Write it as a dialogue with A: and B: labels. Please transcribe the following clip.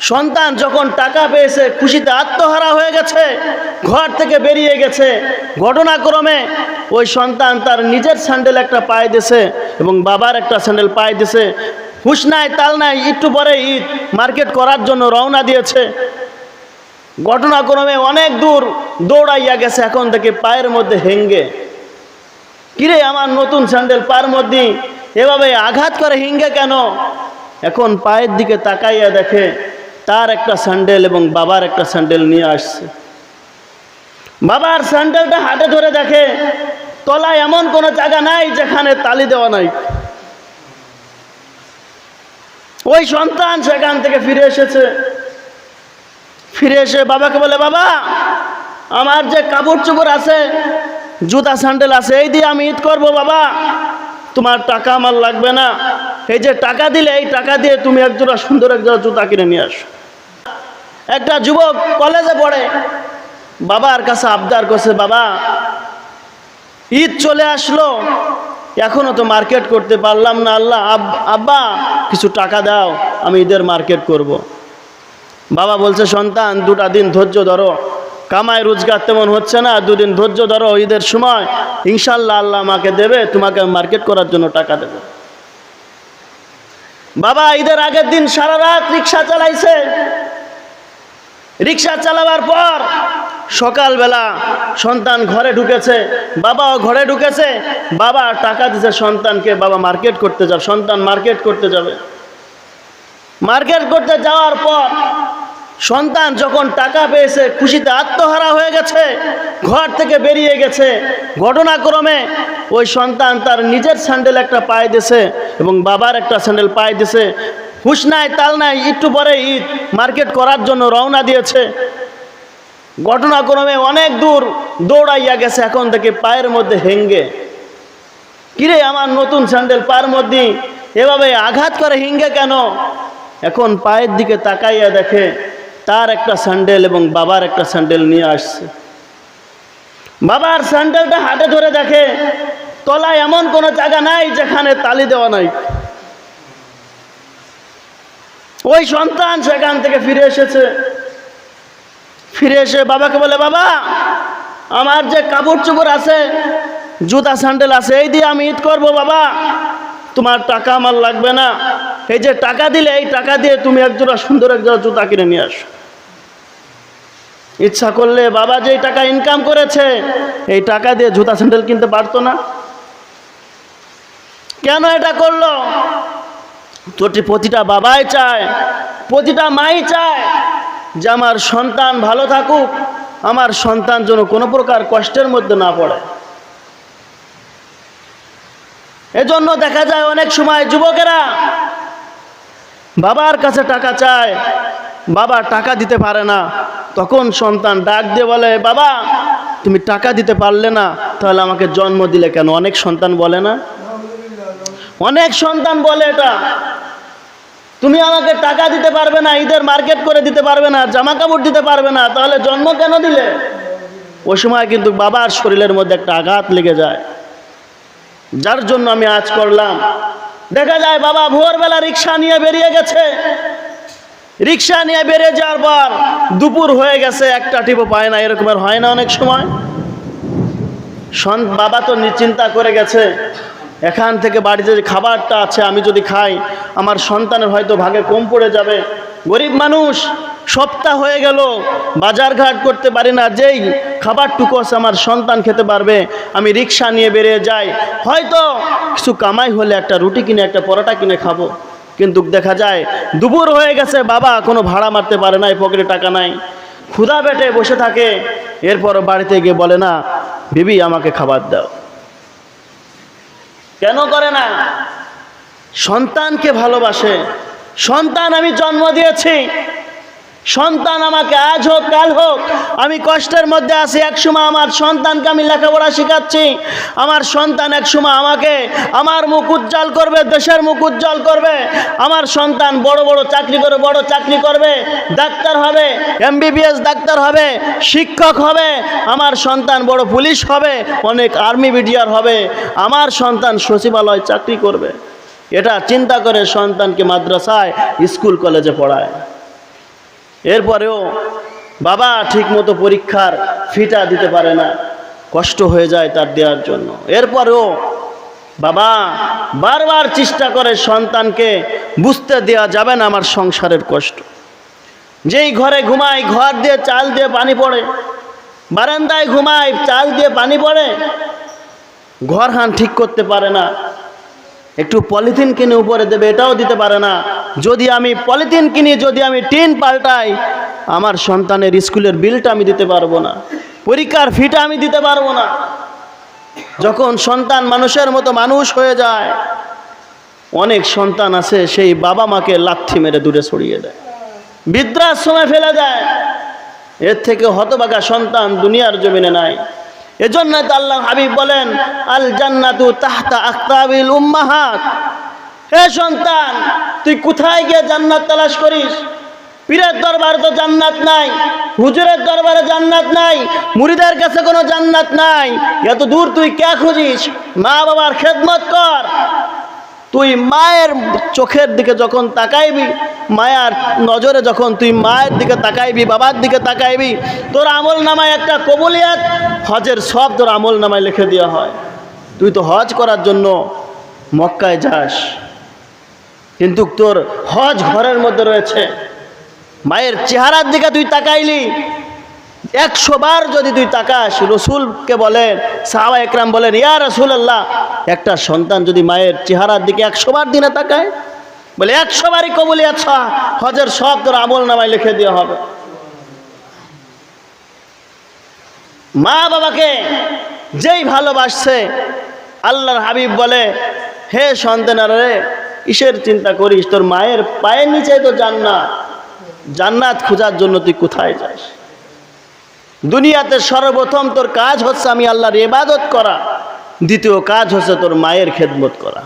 A: সন্তান যখন টাকা পেয়েছে, খুশিতে আত্মহারা হয়ে গেছে, ঘর থেকে বেরিয়ে গেছে। ঘটনাক্রমে ওই সন্তান তার নিজের স্যান্ডেল একটা পায়ে দিছে এবং বাবার একটা স্যান্ডেল পায়ে দিছে হুশ নাই, তাল নাই, একটু পরে ঈদ মার্কেট করার জন্য রওনা দিয়েছে। ঘটনাক্রমে অনেক দূর দৌড়াইয়া গেছে, এখন থেকে পায়ের মধ্যে হেঙ্গে। কিরে আমার নতুন স্যান্ডেল পায়ের মধ্যে এভাবে আঘাত করে, হিঙ্গে কেন? এখন পায়ের দিকে তাকাইয়া দেখে তার একটা স্যান্ডেল এবং বাবার একটা স্যান্ডেল নিয়ে আসছে। বাবার স্যান্ডেলটা হাতে ধরে দেখে, তলায় এমন কোনো জায়গা নাই যেখানে তালি দেওয়া নাই। ওই সন্তান সেখান থেকে ফিরে এসেছে। ফিরে এসে বাবাকে বলে, বাবা, আমার যে কাপড় চোপড় আছে, জুতা স্যান্ডেল আছে, এই দিয়ে আমি ঈদ করব, বাবা। তোমার টাকা আমার লাগবে না। এই যে টাকা দিলে, এই টাকা দিয়ে তুমি একজোড়া সুন্দর একজোড়া জুতা কিনে নিয়ে আসো। একটা যুবক কলেজে পড়ে। বাবার কাছে আবদার করছে, বাবা, ঈদ চলে আসলো। এখনও তো মার্কেট করতে পারলাম না, আল্লাহ, আব- আব্বা, কিছু টাকা দাও, আমি ঈদের মার্কেট করব। বাবা বলছে, সন্তান, দুটা দিন ধৈর্য ধরো। কামাই রোজগার তেমন হচ্ছে না, দুদিন ধৈর্য ধরো ঈদের সময়। ইনশাল্লাহ আল্লাহ আমাকে দেবে, তোমাকে মার্কেট করার জন্য টাকা দেবে। বাবা, ঈদের আগের দিন সারা রাত রিক্সা চালাইছে। রিক্সা চালাবার পর সকালবেলা সন্তান ঘরে ঢুকেছে, বাবাও ঘরে ঢুকেছে, বাবা টাকা দিছে সন্তানকে, বাবা মার্কেট করতে যাবে, সন্তান মার্কেট করতে যাবে। মার্কেট করতে যাওয়ার পর সন্তান যখন টাকা পেয়েছে, খুশিতে আত্মহারা হয়ে গেছে, ঘর থেকে বেরিয়ে গেছে। ঘটনাক্রমে ওই সন্তান তার নিজের স্যান্ডেল একটা পায়ে দিছে এবং বাবার একটা স্যান্ডেল পায়ে দিছে হুশ নাই, তাল নাই, একটু পরে ঈদ মার্কেট করার জন্য রওনা দিয়েছে। ঘটনাক্রমে অনেক দূর দৌড়াইয়া গেছে, এখন থেকে পায়ের মধ্যে হেঙ্গে। কিরে আমার নতুন স্যান্ডেল পায়ের মধ্যে এভাবে আঘাত করে, হিঙ্গে কেন? এখন পায়ের দিকে তাকাইয়া দেখে তার একটা স্যান্ডেল এবং বাবার একটা স্যান্ডেল নিয়ে আসছে। বাবার স্যান্ডেলটা হাতে ধরে দেখে, তলায় এমন কোনো জায়গা নাই যেখানে তালি দেওয়া নাই। ওই সন্তান সেখান থেকে ফিরে এসেছে। ফিরে এসে বাবাকে বলে, বাবা, আমার যে কাপড় চোপড় আছে, জুতা, স্যান্ডেল আছে, এই দিয়ে আমি ঈদ করব, বাবা। তোমার টাকা আমার লাগবে না। এই যে টাকা দিলে, এই টাকা দিয়ে তুমি একজোড়া সুন্দর একজোড়া জুতা কিনে নিয়ে আসো। ইচ্ছা করলে বাবা যেই টাকা ইনকাম করেছে, এই টাকা দিয়ে জুতা, স্যান্ডেল কিনতে পারতো না। কেন এটা করল? তোটি প্রতিটা বাবাই চায়, প্রতিটা মাই চায় যে আমার সন্তান ভালো থাকুক, আমার সন্তান যেন কোনো প্রকার কষ্টের মধ্যে না পড়ে। এজন্য দেখা যায় অনেক সময় যুবকেরা বাবার কাছে টাকা চায়, বাবা টাকা দিতে পারে না, তখন সন্তান ডাক দিয়ে বলে, বাবা, তুমি টাকা দিতে পারলে না, তাহলে আমাকে জন্ম দিলে কেন? অনেক সন্তান বলে না। অনেক সন্তান বলে এটা। তুমি আমাকে টাকা দিতে পারবে না, ঈদের মার্কেট করে দিতে পারবে না জামা কাপড় দিতে পারবে না, তাহলে জন্ম কেন দিলে? ওই সময় কিন্তু বাবার শরীরের মধ্যে একটা আঘাত লেগে যায়। যার জন্য আমি আজ করলাম। দেখা যায় বাবা ভোরবেলা রিক্সা নিয়ে বেরিয়ে গেছে। রিক্সা নিয়ে বেরিয়ে যাওয়ার পর দুপুর হয়ে গেছে, একটা টিপো পায় না, এরকম আর হয় না অনেক সময়। বাবা তো নি- চিন্তা করে গেছে। এখান থেকে বাড়িতে যে খাবারটা আছে, আমি যদি খাই, আমার সন্তানের হয়তো ভাগে কম পড়ে যাবে। গরিব মানুষ, সপ্তাহ হয়ে গেল, বাজার ঘাট করতে পারি না, যেই খাবারটুকু আছে আমার সন্তান খেতে পারবে, আমি রিক্সা নিয়ে বেরিয়ে যাই। হয়তো কিছু কামাই হলে একটা রুটি কিনে, একটা পরোটা কিনে খাব। কিন্তু দেখা যায়, দুপুর হয়ে গেছে, বাবা কোনো ভাড়া মারতে পারে নাই পকেটে টাকা নাই। ক্ষুধা বেটে বসে থাকে এরপর বাড়িতে গিয়ে বলে, না, বিবি, আমাকে খাবার দাও। কেন করে না? সন্তানকে ভালোবাসে। সন্তান আমি জন্ম দিয়েছি। সন্তান আমাকে আজ হোক, কাল হোক, আমি কষ্টের মধ্যে আছি একসময় আমার সন্তানকে আমি লেখাপড়া শেখাচ্ছি, আমার সন্তান একসময় আমাকে আমার মুখ উজ্জ্বল করবে, দেশের মুখ উজ্জ্বল করবে, আমার সন্তান বড় বড় চাকরি করে, বড় চাকরি করবে, ডাক্তার হবে এমবিবিএস ডাক্তার হবে, শিক্ষক হবে, আমার সন্তান বড় পুলিশ হবে, অনেক আর্মি বিডিআর হবে, আমার সন্তান সচিবালয় চাকরি করবে। এটা চিন্তা করে সন্তানকে মাদ্রাসায়, স্কুল কলেজে পড়ায়। এরপরেও বাবা ঠিকমতো পরীক্ষার ফিটা দিতে পারে না, কষ্ট হয়ে যায় তার দেওয়ার জন্য। এরপরেও বাবা বারবার চেষ্টা করে সন্তানকে বুঝতে দেওয়া যাবে না আমার সংসারের কষ্ট। যেই ঘরে ঘুমাই ঘর দিয়ে চাল দিয়ে পানি পড়ে, বারান্দায় ঘুমাই চাল দিয়ে পানি পড়ে, ঘর হান ঠিক করতে পারে না একটু পলিথিন কিনে উপরে দেবে, এটাও দিতে পারে না। যদি আমি পলিথিন কিনি, যদি আমি টিন পাল্টাই, আমার সন্তানের স্কুলের বিলটা আমি দিতে পারব না। পরীক্ষার ফিটা আমি দিতে পারব না। যখন সন্তান মানুষের মতো মানুষ হয়ে যায়, অনেক সন্তান আছে, সেই বাবা মাকে লাথি মেরে দূরে সরিয়ে দেয়। বৃদ্ধাশ্রমে ফেলে দেয়। এর থেকে হতবাগা সন্তান দুনিয়ার জমিনে নাই। এজন্য আল্লাহ হাবিব বলেন, আল জান্নাতু তাহতা আক্তাবিল উম্মাহাত। হে সন্তান, তুই কোথায় গিয়ে জান্নাত তালাশ করিস? পীরের দরবারে তো জান্নাত নাই, হুজুরের দরবারে জান্নাত নাই, মুড়িদের কাছে কোনো জান্নাত নাই। এত দূর তুই কে খুঁজিস? মা বাবার খেদমত কর। তুই মায়ের চোখের দিকে যখন তাকাইবি, মায়ার নজরে যখন তুই মায়ের দিকে তাকাইবি, বাবার দিকে তাকাইবি, তোর আমল নামায় একটা কবুলিয়াত, হজের সব তোর আমল নামায় লিখে দেওয়া হয়। তুই তো হজ করার জন্য মক্কায় যাস, কিন্তু তোর হজ ঘরের মধ্যে রয়েছে। মায়ের চেহারার দিকে তুই তাকাইলি একশো বার যদি তুই তাকাস, রসুলকে বলেন সাহাবা একরাম বলেন, ইয়া রসুল আল্লাহ একটা সন্তান যদি মায়ের চেহারার দিকে একশো বার দিনে তাকায়, বলে, একশো বারই কবলি আচ্ছা হজের সব তোর আমল নামায় লিখে দেওয়া হবে। মা বাবাকে যেই ভালোবাসছে, আল্লাহর হাবিব বলে, হে সন্তানার রে ইসের চিন্তা করিস? তোর মায়ের পায়ের নিচে তো জান্নাত। জান্নাত খোঁজার জন্য তুই কোথায় যাস? দুনিয়াতে সর্বপ্রথম তোর কাজ হচ্ছে আমি আল্লাহর ইবাদত করা, দ্বিতীয় কাজ হচ্ছে তোর মায়ের খেদমত করা।